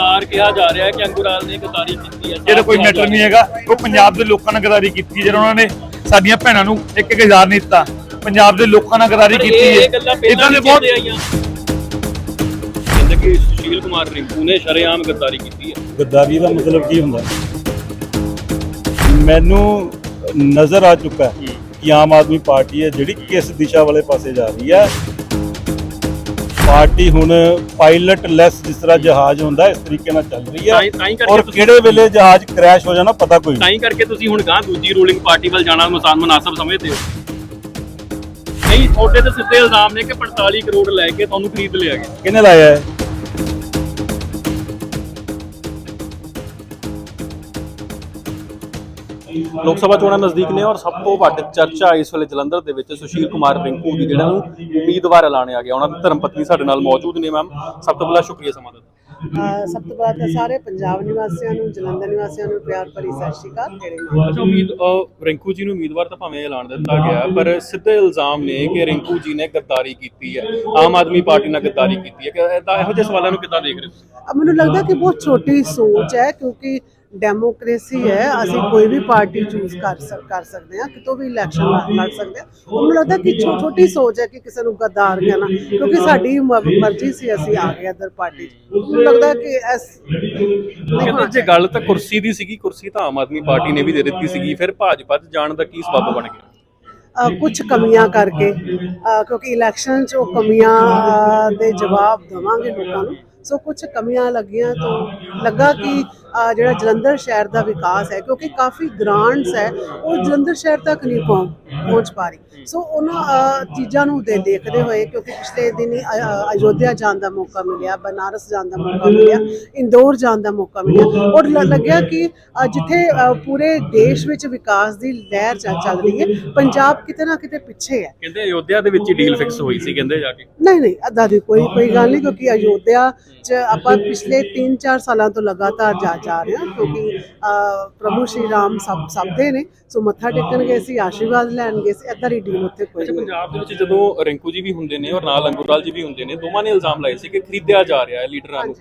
ਗੱਦਾਰ ਕਿਹਾ ਜਾ ਰਿਹਾ ਹੈ ਕਿ ਅੰਗੁਰਾਲ ਨੇ ਗੱਦਾਰੀ ਕੀਤੀ ਹੈ। ਇਹਦਾ ਕੋਈ ਮੈਟਰ ਨਹੀਂ ਹੈਗਾ। ਉਹ ਪੰਜਾਬ ਦੇ ਲੋਕਾਂ ਨਾਲ ਗਦਾਰੀ ਕੀਤੀ ਜਿਹੜਾ ਉਹਨਾਂ ਨੇ ਸਾਡੀਆਂ ਭੈਣਾਂ ਨੂੰ ਇੱਕ ਇੱਕ ਹਜ਼ਾਰ ਨਹੀਂ ਦਿੱਤਾ। ਪੰਜਾਬ ਦੇ ਲੋਕਾਂ ਨਾਲ ਗਦਾਰੀ ਕੀਤੀ ਹੈ। ਇਦਾਂ ਦੇ ਬਹੁਤ ਕਿ ਸੁਸ਼ੀਲ ਕੁਮਾਰ ਰਿੰਕੂ ਨੇ ਸ਼ਰੇਆਮ ਗੱਦਾਰੀ ਕੀਤੀ ਹੈ। ਗੱਦਾਰੀ ਦਾ ਮਤਲਬ ਕੀ ਹੁੰਦਾ? ਮੈਨੂੰ ਨਜ਼ਰ ਆ ਚੁੱਕਾ ਹੈ। ਕਿ ਆਮ ਆਦਮੀ ਪਾਰਟੀ ਹੈ ਜਿਹੜੀ ਕਿਸ ਦਿਸ਼ਾ ਵਾਲੇ ਪਾਸੇ ਜਾ ਰਹੀ ਹੈ। ਪਾਰਟੀ ਹੁਣ ਪਾਇਲਟ ਲੈਸ ਜਿਸ ਤਰ੍ਹਾਂ ਜਹਾਜ਼ ਹੁੰਦਾ ਇਸ ਤਰੀਕੇ ਨਾਲ ਚੱਲ ਰਹੀ ਹੀ- ਔਰ ਕਿਹੜੇ ਵੇਲੇ ਜਹਾਜ਼ ਕ੍ਰੈਸ਼ ਹੋ ਜਾਣਾ ਪਤਾ ਕੋਈ ਤਾਂ ਨਹੀਂ ਹੀ ਕਰਕੇ ਤੁਸੀਂ ਹੁਣ ਗਾਂ ਦੂਜੀ ਰੂਲਿੰਗ ਪਾਰਟੀ ਵੱਲ ਜਾਣਾ ਮਸਾਨ ਮਨਾਸਬ ਸਮਝਦੇ ਹੋ। ਨਹੀਂ ਤੁਹਾਡੇ ਤੇ ਸਿੱਧੇ ਇਲਜ਼ਾਮ ਨੇ ਕਿ 45 ਕਰੋੜ ਲੈ ਕੇ ਤੁਹਾਨੂੰ ਖਰੀਦ ਲਿਆ ਗਿਆ। ਕਿਹਨੇ ਲਾਇਆ ਹੈ? ਲੋਕ ਸਭਾ ਚੋਣਾਂ ਨਜ਼ਦੀਕ ਨੇ ਔਰ ਸਭ ਤੋਂ ਵੱਡੀ ਚਰਚਾ ਇਸ ਵੇਲੇ ਜਲੰਧਰ ਦੇ ਵਿੱਚ ਸੁਸ਼ੀਲ ਕੁਮਾਰ ਰਿੰਕੂ ਦੀ ਜਿਹੜਾ ਨੂੰ ਉਮੀਦਵਾਰ ਐਲਾਨਿਆ ਗਿਆ। ਉਹਨਾਂ ਦੀ ਧਰਮ ਪਤਨੀ ਸਾਡੇ ਨਾਲ ਮੌਜੂਦ ਨੇ ਮੈਮ। ਸਭ ਤੋਂ ਪਹਿਲਾਂ ਸ਼ੁਕਰੀਆ ਸਮਾਂ ਦਿੱਤਾ। ਸਭ ਤੋਂ ਪਹਿਲਾਂ ਤਾਂ ਸਾਰੇ ਪੰਜਾਬ ਨਿਵਾਸੀਆਂ ਨੂੰ ਜਲੰਧਰ ਨਿਵਾਸੀਆਂ ਨੂੰ ਪਿਆਰ ਭਰੀ ਸਤਿ ਸ਼੍ਰੀ ਅਕਾਲ। ਮੇਰੇ ਨਾਮ ਅੱਛਾ ਉਮੀਦ ਰਿੰਕੂ ਜੀ ਨੂੰ ਉਮੀਦਵਾਰ ਤਾਂ ਭਾਵੇਂ ਐਲਾਨ ਦਿੱਤਾ ਗਿਆ ਪਰ ਸਿੱਧੇ ਇਲਜ਼ਾਮ ਨੇ ਕਿ ਰਿੰਕੂ ਜੀ ਨੇ ਗੱਦਾਰੀ ਕੀਤੀ ਹੈ। ਆਮ ਆਦਮੀ ਪਾਰਟੀ ਨਾਲ ਗੱਦਾਰੀ ਕੀਤੀ ਹੈ। ਕਿ ਇਹੋ ਜਿਹੇ ਸਵਾਲਾਂ ਨੂੰ ਕਿੱਦਾਂ ਦੇਖ ਰਹੇ ਹੋ ਮੈਨੂੰ ਲੱਗਦਾ ਕਿ ਬਹੁਤ ਛੋਟੀ ਸੋਚ ਹੈ ਕਿਉਂਕਿ ਡੈਮੋਕ੍ਰੇਸੀ ਹੈ ਅਸੀਂ ਕੋਈ ਵੀ ਪਾਰਟੀ ਚੂਜ਼ ਕਰ ਸਕ ਕਰ ਸਕਦੇ ਹਾਂ ਕਿਤੋਂ ਵੀ ਇਲੈਕਸ਼ਨ ਲੜ ਸਕਦੇ ਹਾਂ। ਉਹ ਮੈਨੂੰ ਲੱਗਦਾ ਕਿ ਛੋਟੀ ਸੋਚ ਹੈ ਕਿ ਕਿਸੇ ਨੂੰ ਗੱਦਾਰ ਕਹਿਣਾ ਕਿਉਂਕਿ ਸਾਡੀ ਮਰਜ਼ੀ ਸੀ ਅਸੀਂ ਆ ਗਏ ਅਦਰ ਪਾਰਟੀ 'ਚ। ਮੈਨੂੰ ਲੱਗਦਾ ਕਿ ਨਹੀਂ ਕਹਿੰਦੇ ਜੇ ਗੱਲ ਤਾਂ ਕੁਰਸੀ ਦੀ ਸੀਗੀ ਕੁਰਸੀ ਤਾਂ ਆਮ ਆਦਮੀ ਪਾਰਟੀ ਨੇ ਵੀ ਦੇ ਦਿੱਤੀ ਸੀਗੀ ਫਿਰ ਭਾਜਪਾ 'ਚ ਜਾਣ ਦਾ ਕੀ ਸਬਬ ਬਣ ਗਿਆ? ਕੁਝ ਕਮੀਆਂ ਕਰਕੇ ਕਿਉਂਕਿ ਇਲੈਕਸ਼ਨ 'ਚ ਉਹ ਕਮੀਆਂ ਦੇ ਜਵਾਬ ਦੇਵਾਂਗੇ ਲੋਕਾਂ ਨੂੰ। ਸੋ ਕੁਝ ਕਮੀਆਂ ਲੱਗੀਆਂ ਤਾਂ ਲੱਗਾ ਕਿ ਜਿਹੜਾ ਜਲੰਧਰ ਸ਼ਹਿਰ ਦਾ ਵਿਕਾਸ ਹੈ ਕਿਉਂਕਿ ਕਾਫੀ ਗ੍ਰਾਂਟਸ ਹੈ ਉਹ ਜਲੰਧਰ ਸ਼ਹਿਰ ਤੱਕ ਨਹੀਂ ਪਹੁੰਚ ਪਾ ਰਹੀ। ਸੋ ਉਹਨਾਂ ਚੀਜ਼ਾਂ ਨੂੰ ਦੇ ਦੇਖਦੇ ਹੋਏ ਕਿਉਂਕਿ ਪਿਛਲੇ ਦਿਨ ਹੀ ਅਯੋਧਿਆ ਜਾਣ ਦਾ ਮੌਕਾ ਮਿਲਿਆ ਬਨਾਰਸ ਜਾਣ ਦਾ ਮੌਕਾ ਮਿਲਿਆ ਇੰਦੌਰ ਜਾਣ ਦਾ ਮੌਕਾ ਮਿਲਿਆ ਔਰ ਲੱਗਿਆ ਕਿ ਜਿੱਥੇ ਪੂਰੇ ਦੇਸ਼ ਵਿੱਚ ਵਿਕਾਸ ਦੀ ਲਹਿਰ ਚੱਲ ਚੱਲ ਰਹੀ ਹੈ ਪੰਜਾਬ ਕਿਤੇ ਨਾ ਕਿਤੇ ਪਿੱਛੇ ਹੈ। ਕਹਿੰਦੇ ਅਯੋਧਿਆ ਦੇ ਵਿੱਚ ਹੀ ਡੀਲ ਫਿਕਸ ਹੋਈ ਸੀ ਕਹਿੰਦੇ ਜਾ ਕੇ। ਨਹੀਂ ਨਹੀਂ ਅੱਦਾ ਦੀ ਕੋਈ ਕੋਈ ਗੱਲ ਨਹੀਂ ਕਿਉਂਕਿ ਅਯੋਧਿਆ ਚ ਆਪਾਂ ਪਿਛਲੇ 3-4 ਸਾਲਾਂ ਤੋਂ ਲਗਾਤਾਰ ਜਾ ਜਾ ਰਹੇ ਹਾਂ ਕਿਉਂਕਿ ਪ੍ਰਭੂ ਸ਼੍ਰੀ ਰਾਮ ਸਭ ਸਭ ਦੇ ਨੇ। ਸੋ ਮੱਥਾ ਟੇਕਣ ਗਏ ਸੀ ਆਸ਼ੀਰਵਾਦ ਲੈਣ ਗਏ ਸੀ ਅੱਦਾ ਦੀ ਡੀਲ ਉੱਥੇ ਕੋਈ ਨਹੀਂ। ਪੰਜਾਬ ਦੇ ਵਿੱਚ ਜਦੋਂ ਰਿੰਕੂ ਜੀ ਵੀ ਹੁੰਦੇ ਨੇ ਔਰ ਨਾਲ ਅੰਗੂਰਾਲ ਜੀ ਵੀ ਹੁੰਦੇ ਨੇ ਦੋਵਾਂ ਨੇ ਇਲਜ਼ਾਮ ਲਾਏ ਸੀ ਕਿ ਖਰੀਦਿਆ ਜਾ ਰਿਹਾ ਹੈ ਲੀਡਰਾਂ ਨੂੰ।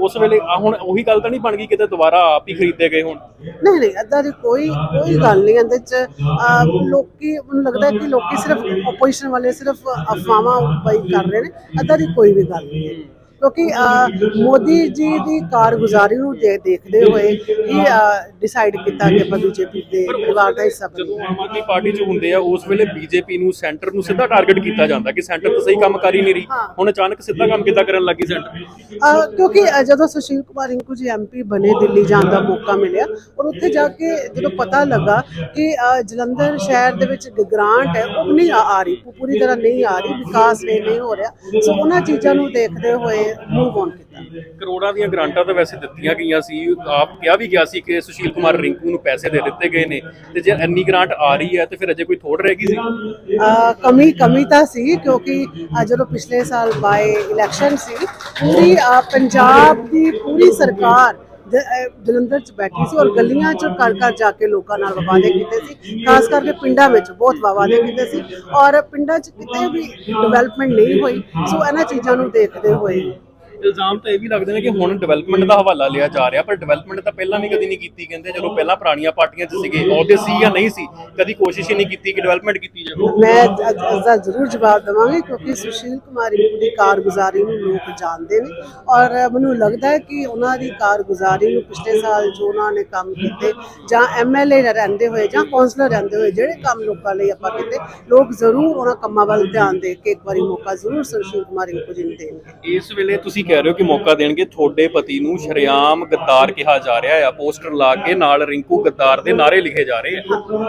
ਉਸ ਵੇਲੇ ਹੁਣ ਉਹੀ ਗੱਲ ਤਾਂ ਨਹੀਂ ਬਣ ਗਈ ਕਿਤੇ ਦੁਬਾਰਾ ਆਪ ਹੀ ਖਰੀਦੇ ਗਏ ਹੁਣ? ਨਹੀਂ ਨਹੀਂ ਅੱਦਾ ਦੀ ਕੋਈ ਕੋਈ ਗੱਲ ਨਹੀਂ ਇਹਦੇ ਚ ਲੋਕੀ ਮੈਨੂੰ ਲੱਗਦਾ ਹੈ ਕਿ ਲੋਕੀ ਸਿਰਫ ਆਪੋਜੀਸ਼ਨ ਵਾਲੇ ਸਿਰਫ ਅਫਵਾਹਾਂ ਉਪਾਈ ਕਰ ਰਹੇ ਨੇ ਅੱਦਾ ਦੀ ਕੋਈ ਵੀ ਗੱਲ ਨਹੀਂ ਹੈ। ਕਿਉਂਕਿ ਮੋਦੀ ਜੀ ਦੀ ਕਾਰਗੁਜ਼ਾਰੀ ਨੂੰ ਦੇਖਦੇ ਹੋਏ ਹੀ ਡਿਸਾਈਡ ਕੀਤਾ ਕਿ ਆਪਾਂ ਬੀਜੇਪੀ ਦੇ ਪਰਿਵਾਰ ਦਾ ਹਿੱਸਾ ਜਦੋਂ ਆਮ ਆਦਮੀ ਪਾਰਟੀ 'ਚ ਹੁੰਦੇ ਆ ਉਸ ਵੇਲੇ ਬੀਜੇਪੀ ਨੂੰ ਸੈਂਟਰ ਨੂੰ ਸਿੱਧਾ ਟਾਰਗੇਟ ਕੀਤਾ ਜਾਂਦਾ ਕਿ ਸੈਂਟਰ ਤਾਂ ਸਹੀ ਕੰਮ ਕਰ ਹੀ ਨਹੀਂ ਰਹੀ। ਹੁਣ ਅਚਾਨਕ ਸਿੱਧਾ ਕੰਮ ਕਿੱਦਾਂ ਕਰਨ ਲੱਗੀ ਸੈਂਟਰ? ਕਿਉਂਕਿ ਜਦੋਂ ਸੁਸ਼ੀਲ ਕੁਮਾਰ ਰਿੰਕੂ ਜੀ ਐਮਪੀ ਬਣੇ ਦਿੱਲੀ ਜਾਣ ਦਾ ਮੌਕਾ ਮਿਲਿਆ ਔਰ ਉੱਥੇ ਜਾ ਕੇ ਜਦੋਂ ਪਤਾ ਲੱਗਾ ਕਿ ਜਲੰਧਰ ਸ਼ਹਿਰ ਦੇ ਵਿੱਚ ਗ੍ਰਾਂਟ ਹੈ ਉਹ ਨਹੀਂ ਆ ਰਹੀ ਪੂਰੀ ਤਰ੍ਹਾਂ ਨਹੀਂ ਆ ਰਹੀ ਵਿਕਾਸ ਨਹੀਂ ਹੋ ਰਿਹਾ। ਸੋ ਉਹਨਾਂ ਚੀਜ਼ਾਂ ਨੂੰ ਦੇਖਦੇ ਹੋਏ ਮੂਵ ਔਨ ਕੀਤਾ। ਕਰੋੜਾਂ ਦੀਆਂ ਗ੍ਰਾਂਟਾਂ ਤਾਂ ਵੈਸੇ ਦਿੱਤੀਆਂ ਗਈਆਂ ਸੀ। ਆਪ ਕਿਹਾ ਵੀ ਗਿਆ ਸੀ ਕਿ ਸੁਸ਼ੀਲ ਕੁਮਾਰ ਰਿੰਕੂ ਨੂੰ ਪੈਸੇ ਦੇ ਦਿੱਤੇ ਗਏ ਨੇ ਤੇ ਜੇ ਇੰਨੀ ਗ੍ਰਾਂਟ ਆ ਰਹੀ ਹੈ ਤੇ ਫਿਰ ਅਜੇ ਕੋਈ ਥੋੜ ਰਹਿ ਗਈ ਸੀ? ਕਮੀ ਕਮੀ ਤਾਂ ਸੀ ਕਿਉਂਕਿ ਜਦੋਂ ਪਿਛਲੇ ਸਾਲ ਬਾਈ ਇਲੈਕਸ਼ਨ ਸੀ ਪੂਰੀ ਪੰਜਾਬ ਦੀ ਪੂਰੀ ਸਰਕਾਰ ਜਲੰਧਰ ਚ ਬੈਠੀ ਸੀ ਔਰ ਗਲੀਆਂ ਚ ਘਰ ਘਰ ਜਾ ਕੇ ਲੋਕਾਂ ਨਾਲ ਵਾਅਦੇ ਕੀਤੇ ਸੀ। ਖਾਸ ਕਰਕੇ ਪਿੰਡਾਂ ਵਿੱਚ ਬਹੁਤ ਵਾਅਦੇ ਕੀਤੇ ਸੀ। ਔਰ ਪਿੰਡਾਂ ਚ ਕਿਤੇ ਵੀ ਡਿਵੈਲਪਮੈਂਟ ਨਹੀਂ ਹੋਈ। ਸੋ ਇਹਨਾਂ ਚੀਜ਼ਾਂ ਨੂੰ ਦੇਖਦੇ ਹੋਏ ਇਲਜ਼ਾਮ ਤਾਂ ਇਹ ਵੀ ਲੱਗਦੇ ਨੇ ਕਿ ਹੁਣ ਡਿਵੈਲਪਮੈਂਟ ਦਾ ਹਵਾਲਾ ਲਿਆ ਜਾ ਰਿਹਾ ਪਰ ਡਿਵੈਲਪਮੈਂਟ ਤਾਂ ਪਹਿਲਾਂ ਵੀ ਕਦੀ ਨਹੀਂ ਕੀਤੀ ਕਹਿੰਦੇ ਜਦੋਂ ਪਹਿਲਾਂ ਪੁਰਾਣੀਆਂ ਪਾਰਟੀਆਂ 'ਚ ਸੀਗੇ ਅਹੁਦੇ ਸੀ ਜਾਂ ਨਹੀਂ ਸੀ ਕਦੀ ਕੋਸ਼ਿਸ਼ ਹੀ ਨਹੀਂ ਕੀਤੀ ਕਿ ਡਿਵੈਲਪਮੈਂਟ ਕੀਤੀ ਜਾਵੇ। ਮੈਂ ਅੱਜ ਜ਼ਰੂਰ ਜਵਾਬ ਦਵਾਂਗੀ ਕਿਉਂਕਿ ਸੁਸ਼ੀਲ ਕੁਮਾਰ ਦੀ ਕਾਰਗੁਜ਼ਾਰੀ ਨੂੰ ਲੋਕ ਜਾਣਦੇ ਨੇ ਔਰ ਮੈਨੂੰ ਲੱਗਦਾ ਹੈ ਕਿ ਉਹਨਾਂ ਦੀ ਕਾਰਗੁਜ਼ਾਰੀ ਨੂੰ ਪਿਛਲੇ ਸਾਲ ਜੋ ਉਹਨਾਂ ਨੇ ਕੰਮ ਕੀਤੇ ਜਾਂ ਐਮਐਲਏ ਰਹਿੰਦੇ ਹੋਏ ਜਾਂ ਕੌਂਸਲਰ ਰਹਿੰਦੇ ਹੋਏ ਜਿਹੜੇ ਕੰਮ ਲੋਕਾਂ ਲਈ ਆਪਾਂ ਕੀਤੇ ਲੋਕ ਜ਼ਰੂਰ ਉਹਨਾਂ ਕੰਮਾਂ ਵੱਲ ਧਿਆਨ ਦੇ ਕੇ ਇੱਕ ਵਾਰੀ ਮੌਕਾ ਜ਼ਰੂਰ ਸੁਸ਼ੀਲ ਕੁਮਾਰ ਨੂੰ ਦੇਣਗੇ। ਇਸ ਵੇਲੇ ਤੁਸੀਂ ਕਹਿ ਰਹੇ ਹੋ ਕਿ ਮੌਕਾ ਦੇਣਗੇ। ਤੁਹਾਡੇ ਪਤੀ ਨੂੰ ਸ਼ਰੇਆਮ ਗੱਦਾਰ ਕਿਹਾ ਜਾ ਰਿਹਾ ਹੈ ਪੋਸਟਰ ਲਾ ਕੇ ਨਾਲ ਰਿੰਕੂ ਗੱਦਾਰ ਦੇ ਨਾਰੇ ਲਿਖੇ ਜਾ ਰਹੇ ਆ।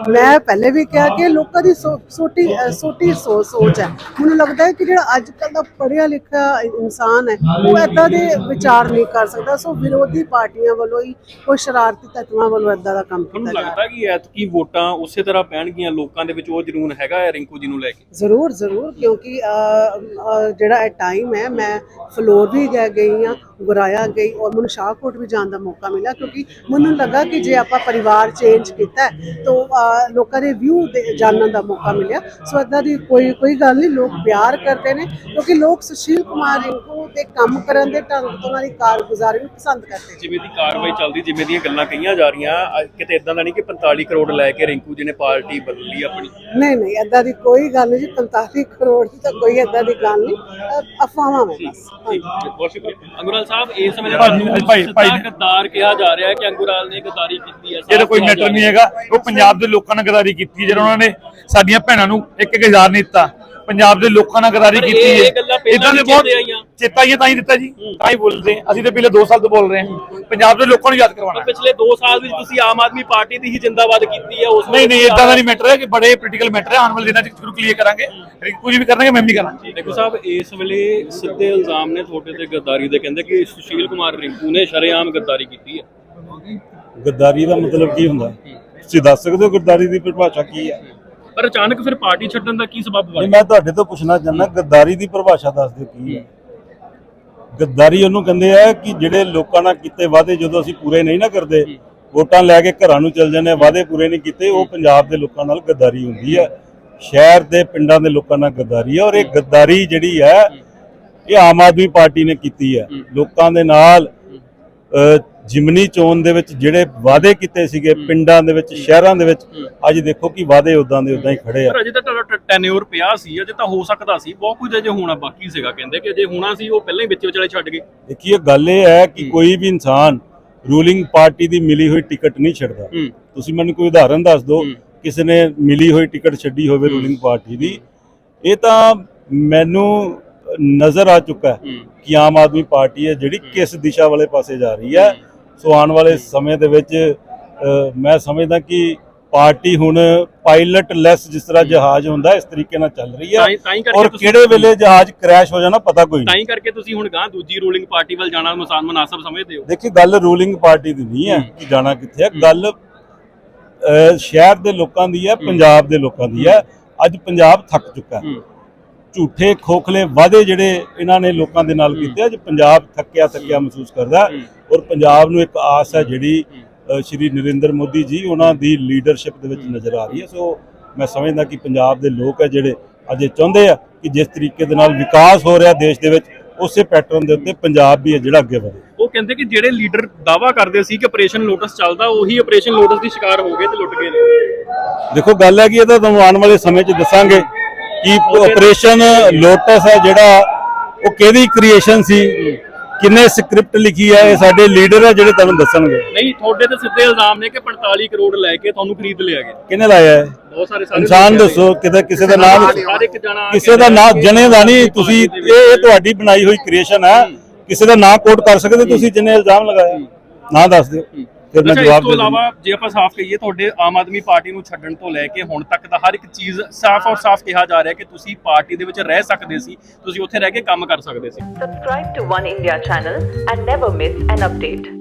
ਮੈਂ ਪਹਿਲੇ ਵੀ ਕਿਹਾ ਕਿ ਲੋਕਾਂ ਦੀ ਛੋਟੀ ਛੋਟੀ ਸੋਚ ਹੈ। ਮੈਨੂੰ ਲੱਗਦਾ ਹੈ ਕਿ ਜਿਹੜਾ ਅੱਜ ਕੱਲ ਦਾ ਪੜ੍ਹਿਆ ਲਿਖਿਆ ਇਨਸਾਨ ਹੈ ਉਹ ਏਦਾਂ ਦੇ ਵਿਚਾਰ ਨਹੀਂ ਕਰ ਸਕਦਾ। ਸੋ ਵਿਰੋਧੀ ਪਾਰਟੀਆਂ ਵੱਲੋਂ ਹੀ ਕੋਈ ਸ਼ਰਾਰਤੀ ਤੱਤਾਂ ਵੱਲੋਂ ਏਦਾਂ ਦਾ ਕੰਮ ਕੀਤਾ ਜਾ ਰਿਹਾ ਲੱਗਦਾ ਕਿ ਐਤਕੀ ਵੋਟਾਂ ਉਸੇ ਤਰ੍ਹਾਂ ਪੈਣਗੀਆਂ ਲੋਕਾਂ ਦੇ ਵਿੱਚ? ਉਹ ਜਨੂਨ ਹੈਗਾ ਹੈ ਰਿੰਕੂ ਜੀ ਨੂੰ ਲੈ ਕੇ। ਜ਼ਰੂਰ ਜ਼ਰੂਰ ਕਿਉਂਕਿ ਜਿਹੜਾ ਇਹ ਟਾਈਮ ਹੈ ਮੈਂ ਫਲੋਰ ਵੀ ਗਏ ਗਈ ਹਾਂ ਗੁਰਾਇਆ ਗਈ ਔਰ ਮੈਨੂੰ ਸ਼ਾਹਕੋਟ ਵੀ ਜਾਣ ਦਾ ਮੌਕਾ ਮਿਲਿਆ ਕਿਉਂਕਿ ਮੈਨੂੰ ਲੱਗਾ ਕਿ ਜੇ ਆਪਾਂ ਪਰਿਵਾਰ ਚੇਂਜ ਕੀਤਾ ਤਾਂ ਲੋਕਾਂ ਦੇ ਵਿਊ ਜਾਣਨ ਦਾ ਮੌਕਾ ਮਿਲਿਆ। ਸੋ ਏਦਾਂ ਦੀ ਕੋਈ ਕੋਈ ਗੱਲ ਨਹੀਂ ਲੋਕ ਪਿਆਰ ਕਰਦੇ ਨੇ ਕਿਉਂਕਿ ਲੋਕ ਸੁਸ਼ੀਲ ਕੁਮਾਰ ਰਿੰਕੂ ਦੇ ਕੰਮ ਕਰਨ ਦੇ ਢੰਗ ਤੋਂ ਉਹਨਾਂ ਦੀ ਕਾਰਗੁਜ਼ਾਰੀ ਨੂੰ ਪਸੰਦ ਕਰਦੇ ਜਿਵੇਂ ਦੀ ਕਾਰਵਾਈ ਚੱਲਦੀ ਜਿਵੇਂ ਦੀਆਂ ਗੱਲਾਂ ਕਹੀਆਂ ਜਾ ਰਹੀਆਂ ਕਿਤੇ ਇਦਾਂ ਦਾ ਨਹੀਂ ਕਿ 45 ਕਰੋੜ ਲੈ ਕੇ ਰਿੰਕੂ ਜੀ ਨੇ ਪਾਰਟੀ ਬਦਲ ਆਪਣੀ। ਨਹੀਂ ਨਹੀਂ ਏਦਾਂ ਦੀ ਕੋਈ ਗੱਲ ਨਹੀਂ ਜੀ 45 ਕਰੋੜ ਦੀ ਤਾਂ ਕੋਈ ਏਦਾਂ ਦੀ ਗੱਲ ਨਹੀਂ। ਅਫਵਾਹਾਂ ਨੇ ਬਸ। ਬਹੁਤ ਸ਼ੁਕਰੀਆ ਅੰਗੁਰਾਲ ਸਾਹਿਬ ਇਸ ਸਮੇਂ ਭਾਈ- ਭਾਈ- ਭਾਈ- ਸਿੱਧਾ ਗੱਦਾਰ ਕਿਹਾ ਜਾ ਰਿਹਾ ਹੈ ਕਿ ਅੰਗੁਰਾਲ ਨੇ ਗੱਦਾਰੀ ਕੀਤੀ ਹੈ ਇਹਦਾ ਕੋਈ ਮੈਟਰ ਨਹੀਂ ਹੈਗਾ। ਉਹ ਪੰਜਾਬ ਦੇ ਲੋਕਾਂ ਨਾਲ ਗਦਾਰੀ ਕੀਤੀ ਜਿਹੜਾ ਉਹਨਾਂ ਨੇ ਸਾਡੀਆਂ ਭੈਣਾਂ ਨੂੰ ਇੱਕ ਇੱਕ ਹਜ਼ਾਰ ਨਹੀਂ ਦਿੱਤਾ। ਪੰਜਾਬ ਦੇ ਲੋਕਾਂ ਨਾਲ ਗਦਾਰੀ ਕੀਤੀ ਹੈ। ਏਦਾਂ ਦੇ ਬਹੁਤ ਚੇਤੇ ਆਈਆਂ ਤਾਂ ਹੀ ਦਿੱਤਾ ਜੀ ਤਾਂ ਹੀ ਬੋਲਦੇ ਹਾਂ। ਅਸੀਂ ਤਾਂ ਪਿਛਲੇ 2 ਸਾਲ ਤੋਂ ਬੋਲ ਰਹੇ ਹਾਂ। ਪੰਜਾਬ ਦੇ ਲੋਕਾਂ ਨੂੰ ਯਾਦ ਕਰਵਾਉਣਾ ਹੈ। ਪਿਛਲੇ 2 ਸਾਲ ਵਿੱਚ ਤੁਸੀਂ ਆਮ ਆਦਮੀ ਪਾਰਟੀ ਦੀ ਹੀ ਜਿੰਦਾਬਾਦ ਕੀਤੀ ਹੈ ਉਸ ਨਹੀਂ ਨਹੀਂ ਇਦਾਂ ਦਾ ਨਹੀਂ ਮੈਟਰ ਹੈ ਕਿ ਬੜੇ ਪੋਲੀਟੀਕਲ ਮੈਟਰ ਹੈ। ਆਉਣ ਵਾਲੇ ਦਿਨਾਂ 'ਚ ਜ਼ਰੂਰ ਕਲੀਅਰ ਕਰਾਂਗੇ। ਰਿੰਕੂ ਜੀ ਵੀ ਕਰਨਗੇ ਮੈਂ ਵੀ ਕਰਾਂਗਾ। ਦੇਖੋ ਸਾਹਿਬ ਇਸ ਵੇਲੇ ਸਿੱਧੇ ਇਲਜ਼ਾਮ ਨੇ ਤੁਹਾਡੇ ਤੇ ਗੱਦਾਰੀ ਦੇ। ਕਹਿੰਦੇ ਕਿ ਸੁਸ਼ੀਲ ਕੁਮਾਰ ਰਿੰਕੂ ਨੇ ਸ਼ਰੇਆਮ ਗੱਦਾਰੀ ਕੀਤੀ ਹੈ। ਗੱਦਾਰੀ ਦਾ ਮਤਲਬ ਕੀ ਹੁੰਦਾ? ਤੁਸੀਂ ਦੱਸ ਸਕਦੇ ਹੋ ਗੱਦਾਰੀ ਦੀ ਪਰਿਭਾਸ਼ਾ ਕੀ ਹੈ? ਪਰ ਅਚਾਨਕ ਫਿਰ ਪਾਰਟੀ ਛੱਡਣ ਦਾ ਕੀ ਸਬਬ ਬਣਿਆ ਮੈਂ ਤੁਹਾਡੇ ਤੋਂ ਪੁੱਛਣਾ ਚਾਹੁੰਦਾ ਗੱਦਾਰੀ ਦੀ ਪਰਿਭਾਸ਼ਾ ਦੱਸ ਦਿਓ ਕੀ ਹੈ? ਗੱਦਾਰੀ ਉਹਨੂੰ ਕਹਿੰਦੇ ਆ ਕਿ ਜਿਹੜੇ ਲੋਕਾਂ ਨਾਲ ਕੀਤੇ ਵਾਅਦੇ ਜਦੋਂ ਅਸੀਂ ਪੂਰੇ ਨਹੀਂ ਨਾ ਕਰਦੇ ਵੋਟਾਂ ਲੈ ਕੇ ਘਰਾਂ ਨੂੰ ਚੱਲ ਜਾਂਦੇ ਆ ਵਾਅਦੇ ਪੂਰੇ ਨਹੀਂ ਕੀਤੇ ਉਹ ਪੰਜਾਬ ਦੇ ਲੋਕਾਂ ਨਾਲ ਗੱਦਾਰੀ ਹੁੰਦੀ ਹੈ ਸ਼ਹਿਰ ਦੇ ਪਿੰਡਾਂ ਦੇ ਲੋਕਾਂ ਨਾਲ ਗੱਦਾਰੀ ਹੈ ਔਰ ਇਹ ਗੱਦਾਰੀ ਜਿਹੜੀ ਹੈ ਇਹ ਆਮ ਆਦਮੀ ਪਾਰਟੀ ਨੇ ਕੀਤੀ ਹੈ ਲੋਕਾਂ ਦੇ ਨਾਲ ਜਿਮਨੀ ਚੋਣ ਦੇ ਵਿੱਚ ਜਿਹੜੇ ਵਾਅਦੇ ਕੀਤੇ ਸੀਗੇ ਪਿੰਡਾਂ ਦੇ ਵਿੱਚ ਸ਼ਹਿਰਾਂ ਦੇ ਵਿੱਚ ਅੱਜ ਦੇਖੋ ਕਿ ਵਾਅਦੇ ਉਦਾਂ ਦੇ ਉਦਾਂ ਹੀ ਖੜੇ ਆ। ਪਰ ਅਜੇ ਤਾਂ ਤੁਹਾਡਾ ਟੈਨਿਓਰ ਪਿਆ ਸੀ ਅਜੇ ਤਾਂ ਹੋ ਸਕਦਾ ਸੀ ਬਹੁਤ ਕੁਝ ਅਜੇ ਹੋਣਾ ਬਾਕੀ ਸੀਗਾ ਕਹਿੰਦੇ ਕਿ ਅਜੇ ਹੋਣਾ ਸੀ ਉਹ ਪਹਿਲਾਂ ਹੀ ਵਿੱਚ ਵਿਚਾਲੇ ਛੱਡ ਗਏ। ਦੇਖੀਏ ਗੱਲ ਇਹ ਹੈ ਕਿ ਕੋਈ ਵੀ ਇਨਸਾਨ ਰੂਲਿੰਗ ਪਾਰਟੀ ਦੀ ਮਿਲੀ ਹੋਈ ਟਿਕਟ ਨਹੀਂ ਛੱਡਦਾ। ਤੁਸੀਂ ਮੈਨੂੰ ਕੋਈ ਉਦਾਹਰਨ ਦੱਸ ਦਿਓ। ਕਿਸੇ ਨੇ ਮਿਲੀ ਹੋਈ ਟਿਕਟ ਛੱਡੀ ਹੋਵੇ ਰੂਲਿੰਗ ਪਾਰਟੀ ਦੀ ਇਹ ਤਾਂ ਮੈਨੂੰ ਨਜ਼ਰ ਆ ਚੁੱਕਾ ਕਿ ਆਮ ਆਦਮੀ ਪਾਰਟੀ ਹੈ ਜਿਹੜੀ ਕਿਸ ਦਿਸ਼ਾ ਵਾਲੇ ਪਾਸੇ ਜਾ ਰਹੀ ਹੈ। ਸੋ ਆਉਣ ਵਾਲੇ ਸਮੇਂ ਦੇ ਵਿੱਚ ਮੈਂ ਸਮਝਦਾ ਕਿ ਪਾਰਟੀ ਹੁਣ ਪਾਇਲਟ ਲੈਸ ਜਿਸ ਤਰ੍ਹਾਂ ਜਹਾਜ਼ ਹੁੰਦਾ ਇਸ ਤਰੀਕੇ ਨਾਲ ਚੱਲ ਰਹੀ ਤਾਂ ਹੈ ਤਾਂ ਔਰ ਕਿਹੜੇ ਵੇਲੇ ਜਹਾਜ਼ ਕ੍ਰੈਸ਼ ਹੋ ਜਾਣਾ ਪਤਾ ਕੋਈ ਤਾਂ ਨਹੀਂ। ਹੀ ਕਰਕੇ ਤੁਸੀਂ ਹੁਣ ਗਾਂ ਦੂਜੀ ਰੂਲਿੰਗ ਪਾਰਟੀ ਵੱਲ ਜਾਣਾ ਮਸਾਨ ਮਨਾਸਬ ਸਮਝਦੇ ਹੋ। ਦੇਖੀ ਗੱਲ ਰੂਲਿੰਗ ਪਾਰਟੀ ਦੀ ਨਹੀਂ ਹੈ ਕਿ ਜਾਣਾ ਕਿੱਥੇ ਹੈ। ਗੱਲ ਸ਼ਹਿਰ ਦੇ ਲੋਕਾਂ ਦੀ ਹੈ ਪੰਜਾਬ ਦੇ ਲੋਕਾਂ ਦੀ ਹੈ। ਅੱਜ ਪੰਜਾਬ ਥੱਕ ਚੁੱਕਾ ਹੂੰ। ਝੂਠੇ ਖੋਖਲੇ ਵਾਅਦੇ ਜਿਹੜੇ ਇਹਨਾਂ ਨੇ ਲੋਕਾਂ ਦੇ ਨਾਲ ਕੀਤੇ ਅੱਜ ਪੰਜਾਬ ਥੱਕਿਆ ਥੱਕਿਆ ਮਹਿਸੂਸ ਕਰਦਾ ਔਰ ਪੰਜਾਬ ਨੂੰ ਇੱਕ ਆਸ ਹੈ ਜਿਹੜੀ ਸ਼੍ਰੀ ਨਰਿੰਦਰ ਮੋਦੀ ਜੀ ਉਹਨਾਂ ਦੀ ਲੀਡਰਸ਼ਿਪ ਦੇ ਵਿੱਚ ਨਜ਼ਰ ਆ ਰਹੀ ਹੈ। ਸੋ ਮੈਂ ਸਮਝਦਾ ਕਿ ਪੰਜਾਬ ਦੇ ਲੋਕ ਹੈ ਜਿਹੜੇ ਅੱਜ ਚਾਹੁੰਦੇ ਆ ਕਿ ਜਿਸ ਤਰੀਕੇ ਦੇ ਨਾਲ ਵਿਕਾਸ ਹੋ ਰਿਹਾ ਦੇਸ਼ ਦੇ ਵਿੱਚ ਉਸੇ ਪੈਟਰਨ ਦੇ ਉੱਤੇ ਪੰਜਾਬ ਵੀ ਹੈ ਜਿਹੜਾ ਅੱਗੇ ਵਧੇ। ਉਹ ਕਹਿੰਦੇ ਕਿ ਜਿਹੜੇ ਲੀਡਰ ਦਾਵਾ ਕਰਦੇ ਸੀ ਕਿ ਆਪਰੇਸ਼ਨ ਲੋਟਸ ਚੱਲਦਾ ਉਹੀ ਆਪਰੇਸ਼ਨ ਲੋਟਸ ਦੀ ਸ਼ਿਕਾਰ ਹੋ ਗਏ ਤੇ ਲੁੱਟ ਗਏ ਨੇ। ਦੇਖੋ ਗੱਲ ਹੈ ਕਿ ਇਹ ਤਾਂ ਤੁਹਾਨੂੰ ਆਉਣ ਵਾਲੇ ਸਮੇਂ 'ਚ ਦੱਸਾਂਗੇ। ਕਿ ਆਪਰੇਸ਼ਨ ਲੋਟਸ ਹੈ ਜਿਹੜਾ ਉਹ ਕਿਹਦੀ ਕ੍ਰੀਏਸ਼ਨ ਸੀ? ਕਿੰਨੇ ਸਕ੍ਰਿਪਟ ਲਿਖੀ ਹੈ? ਇਹ ਸਾਡੇ ਲੀਡਰ ਹੈ ਜਿਹੜੇ ਤੁਹਾਨੂੰ ਦੱਸਣਗੇ। ਨਹੀਂ ਤੁਹਾਡੇ ਤੇ ਸਿੱਧੇ ਇਲਜ਼ਾਮ ਨੇ ਕਿ 45 ਕਰੋੜ ਲੈ ਕੇ ਤੁਹਾਨੂੰ ਖਰੀਦ ਲਿਆ ਗਿਆ। ਕਿਹਨੇ ਲਾਇਆ ਹੈ? ਬਹੁਤ ਸਾਰੇ ਇਨਸਾਨ ਦੱਸੋ ਕਿਤੇ ਕਿਸੇ ਦਾ ਨਾਮ ਕਿਸੇ ਦਾ ਨਾਮ ਜਣੇ ਦਾ ਨਹੀਂ ਤੁਸੀਂ ਇਹ ਇਹ ਤੁਹਾਡੀ ਬਣਾਈ ਹੋਈ ਕ੍ਰੀਏਸ਼ਨ ਹੈ। ਕਿਸੇ ਦਾ ਨਾਂ ਕੋਟ ਕਰ ਸਕਦੇ ਤੁਸੀਂ ਜਿਹਨੇ ਇਲਜ਼ਾਮ ਲਗਾਇਆ ਨਾਂ ਦੱਸ ਦਿਓ। ਫਿਰ ਮੈਂ ਜਵਾਬ ਇਸ ਤੋਂ ਦੇ ਇਲਾਵਾ ਜੇ ਆਪਾਂ ਸਾਫ਼ ਕਹੀਏ ਤੁਹਾਡੇ ਆਮ ਆਦਮੀ ਪਾਰਟੀ ਨੂੰ ਛੱਡਣ ਤੋਂ ਲੈ ਕੇ ਹੁਣ ਤੱਕ ਦਾ ਹਰ ਇੱਕ ਚੀਜ਼ ਸਾਫ਼ ਔਰ ਸਾਫ਼ ਕਿਹਾ ਜਾ ਰਿਹਾ ਕਿ ਤੁਸੀਂ ਪਾਰਟੀ ਦੇ ਵਿੱਚ ਰਹਿ ਸਕਦੇ ਸੀ ਤੁਸੀਂ ਉੱਥੇ ਰਹਿ ਕੇ ਕੰਮ ਕਰ ਸਕਦੇ ਸੀ Subscribe to One India channel and never miss an update.